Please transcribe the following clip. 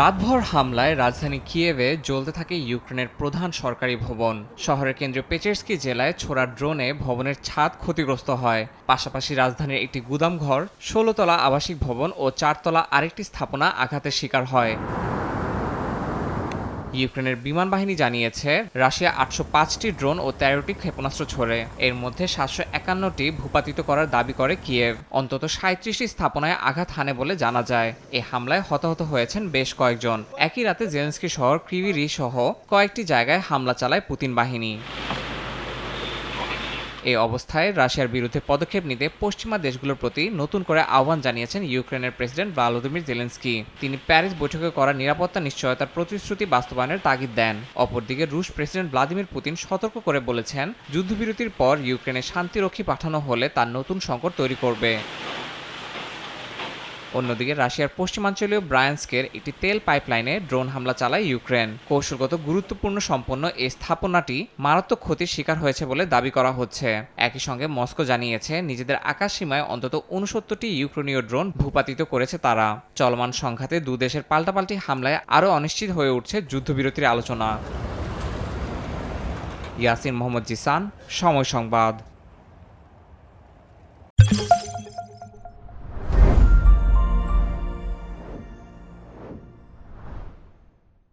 রাতভর হামলায় রাজধানী কিয়েভে জ্বলতে থাকে ইউক্রেনের প্রধান সরকারি ভবন। শহরের কেন্দ্রীয় পেচেরস্কি জেলায় ছোড়া ড্রোনে ভবনের ছাদ ক্ষতিগ্রস্ত হয়। পাশাপাশি রাজধানীর একটি গুদামঘর, ষোলোতলা আবাসিক ভবন ও চারতলা আরেকটি স্থাপনা আঘাতের শিকার হয়। ইউক্রেনের বিমান বাহিনী জানিয়েছে, রাশিয়া আটশো পাঁচটি ড্রোন ও তেরোটি ক্ষেপণাস্ত্র ছোড়ে। এর মধ্যে সাতশো একান্নটি ভূপাতিত করার দাবি করে কিয়েভ। অন্তত সাঁত্রিশটি স্থাপনায় আঘাত হানে বলে জানা যায়। এ হামলায় হতাহত হয়েছেন বেশ কয়েকজন। একই রাতে জেলেন্সকি শহর ক্রিভিরি সহ কয়েকটি জায়গায় হামলা চালায় পুতিন বাহিনী। এই অবস্থায় রাশিয়ার বিরুদ্ধে পদক্ষেপ নিতে পশ্চিমা দেশগুলোর প্রতি নতুন করে আহ্বান জানিয়েছেন ইউক্রেনের প্রেসিডেন্ট ভ্লাদিমির জেলেন্সকি। তিনি প্যারিস বৈঠকে করা নিরাপত্তা নিশ্চয়তার প্রতিশ্রুতি বাস্তবায়নের তাগিদ দেন। অপরদিকে রুশ প্রেসিডেন্ট ভ্লাদিমির পুতিন সতর্ক করে বলেছেন, যুদ্ধবিরতির পর ইউক্রেনে শান্তিরক্ষী পাঠানো হলে তার নতুন সংকট তৈরি করবে। অন্যদিকে রাশিয়ার পশ্চিমাঞ্চলীয় ব্রায়ান্সকের একটি তেল পাইপলাইনে ড্রোন হামলা চালায় ইউক্রেন। কৌশলগত গুরুত্বপূর্ণ সম্পন্ন এই স্থাপনাটি মারাত্মক ক্ষতির শিকার হয়েছে বলে দাবি করা হচ্ছে। একই সঙ্গে মস্কো জানিয়েছে, নিজেদের আকাশ সীমায় অন্তত উনসত্তরটি ইউক্রেনীয় ড্রোন ভূপাতিত করেছে তারা। চলমান সংঘাতে দু দেশের পাল্টাপাল্টি হামলায় আরও অনিশ্চিত হয়ে উঠছে যুদ্ধবিরতির আলোচনা। ইয়াসিন মোহাম্মদ জিসান, সময় সংবাদ।